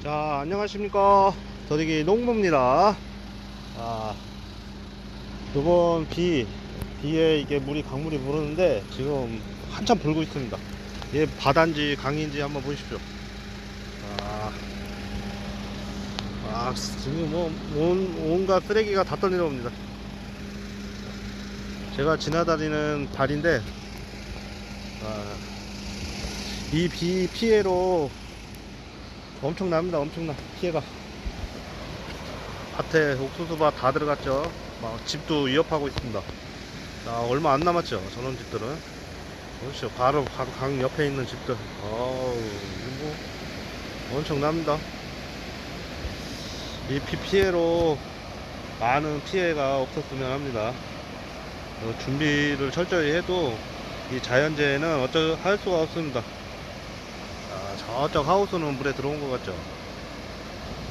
자, 안녕하십니까. 더디기 농부입니다. 아, 이번 비, 비에 이게 물이 강물이 부르는데 지금 한참 불고 있습니다. 이게 바다인지 강인지 한번 보십시오. 아, 아 지금 뭐, 온, 온갖 쓰레기가 다 떠내려옵니다. 제가 지나다니는 다리인데, 아, 이비 피해로 엄청납니다 엄청나. 피해가. 밭에 옥수수밭 다 들어갔죠. 막 집도 위협하고 있습니다. 자 얼마 안 남았죠 저런 집들은. 보십시오 바로 바로 강 옆에 있는 집들. 어우 뭐 엄청납니다. 이 비 피해로 많은 피해가 없었으면 합니다. 어, 준비를 철저히 해도 이 자연재해는 어쩔 할 수가 없습니다. 아, 저쪽 하우스는 물에 들어온 것 같죠?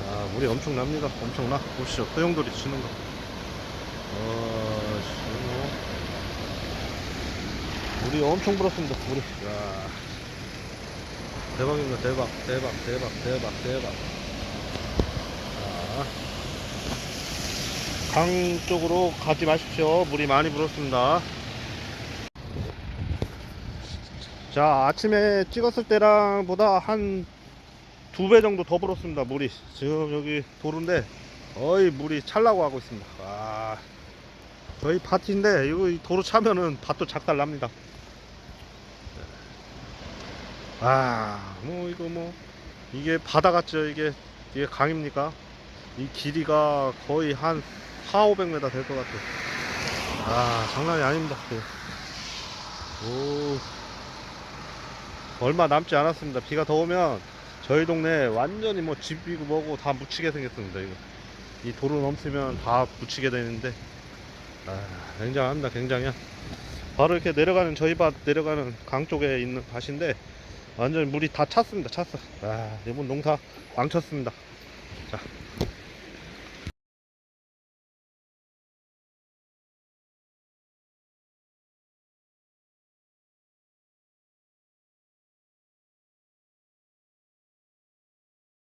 아, 물이 엄청납니다. 엄청나. 보시죠. 소용돌이 치는 거. 어, 지금 물이 엄청 불었습니다. 물이. 야. 대박입니다. 대박. 대박. 대박. 대박. 대박. 자. 강 쪽으로 가지 마십시오. 물이 많이 불었습니다. 자 아침에 찍었을 때랑 보다 한 두 배 정도 더 불었습니다 물이. 지금 여기 도로인데 거의 물이 찰라고 하고 있습니다. 와 저희 밭인데 이거 이 도로 차면은 밭도 작달 납니다. 아뭐 이거 뭐 이게 바다 같죠? 이게 이게 강입니까? 이 길이가 거의 한 4, 500m 될 것 같아요. 아 장난이 아닙니다. 오 얼마 남지 않았습니다. 비가 더 오면 저희 동네 완전히 뭐 집이고 뭐고 다 묻히게 생겼습니다. 이거 이 도로 넘치면 다 묻히게 되는데 아, 굉장합니다. 굉장해요. 바로 이렇게 내려가는 저희 밭 내려가는 강 쪽에 있는 밭인데 완전히 물이 다 찼습니다. 찼어. 아, 이번 농사 망쳤습니다. 자,